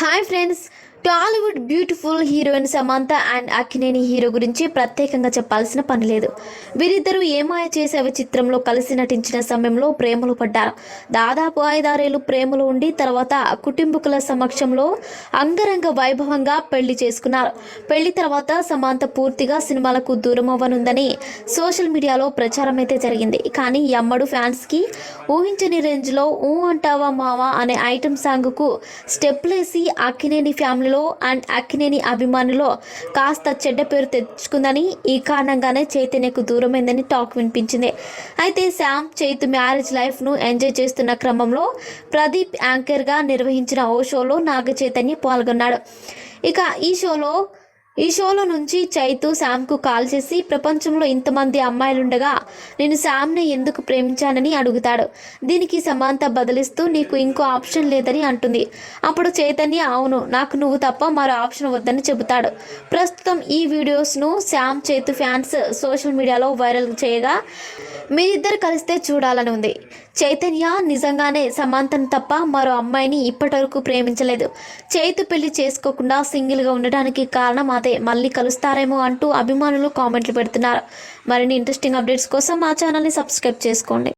Hi friends Tollywood beautiful heroine Samantha and Akkineni hero గురించి ప్రత్యేకంగా చెప్పాల్సిన పని లేదు. వీరిద్దరూ ఏమాయ చేసేవి చిత్రంలో కలిసి నటించిన సమయంలో ప్రేమలో పడ్డారు. దాదాపు ఐదారేళ్ళు ప్రేమలో ఉండి తర్వాత కుటుంబకుల సమక్షంలో అంగరంగ వైభవంగా పెళ్ళి చేసుకున్నారు. పెళ్ళి తర్వాత సమంత పూర్తిగా సినిమాలకు దూరం అవ్వనుందని సోషల్ మీడియాలో ప్రచారం అయితే జరిగింది. కానీ ఎమ్మడు అమ్మడు ఫ్యాన్స్కి ఊహించని రేంజ్లో ఊ అంటావా మావా అనే ఐటమ్ సాంగ్కు స్టెప్లేసి అక్కినేని ఫ్యామిలీలో అండ్ అక్కినేని అభిమానులో కాస్త చెడ్డ పేరు తెచ్చుకుందని ఈ కారణంగానే చైతన్యకు దూరమైందని టాక్ వినిపించింది. అయితే శామ్ చైతు మ్యారేజ్ లైఫ్ను ఎంజాయ్ చేస్తున్న క్రమంలో ప్రదీప్ యాంకర్గా నిర్వహించిన ఓ షోలో నాగ చైతన్య పాల్గొన్నాడు. ఇక ఈ షోలో ఈ షోలో నుంచి చైతు శామ్కు కాల్ చేసి ప్రపంచంలో ఇంతమంది అమ్మాయిలుండగా నేను శామ్ని ఎందుకు ప్రేమించానని అడుగుతాడు. దీనికి సమాంత బదిలిస్తూ నీకు ఇంకో ఆప్షన్ లేదని అంటుంది. అప్పుడు చైతన్య అవును నాకు నువ్వు తప్ప మరో ఆప్షన్ వద్దని చెబుతాడు. ప్రస్తుతం ఈ వీడియోస్ను శామ్ చైతు ఫ్యాన్స్ సోషల్ మీడియాలో వైరల్ చేయగా మీరిద్దరు కలిస్తే చూడాలని ఉంది. చైతన్య నిజంగానే సమాంతను తప్ప మరో అమ్మాయిని ఇప్పటివరకు ప్రేమించలేదు. చైతు పెళ్ళి చేసుకోకుండా సింగిల్గా ఉండడానికి కారణం అదే మళ్ళీ కలుస్తారేమో అంటూ అభిమానులు కామెంట్లు పెడుతున్నారు. మరిన్ని ఇంట్రెస్టింగ్ అప్డేట్స్ కోసం మా ఛానల్ని సబ్స్క్రైబ్ చేసుకోండి.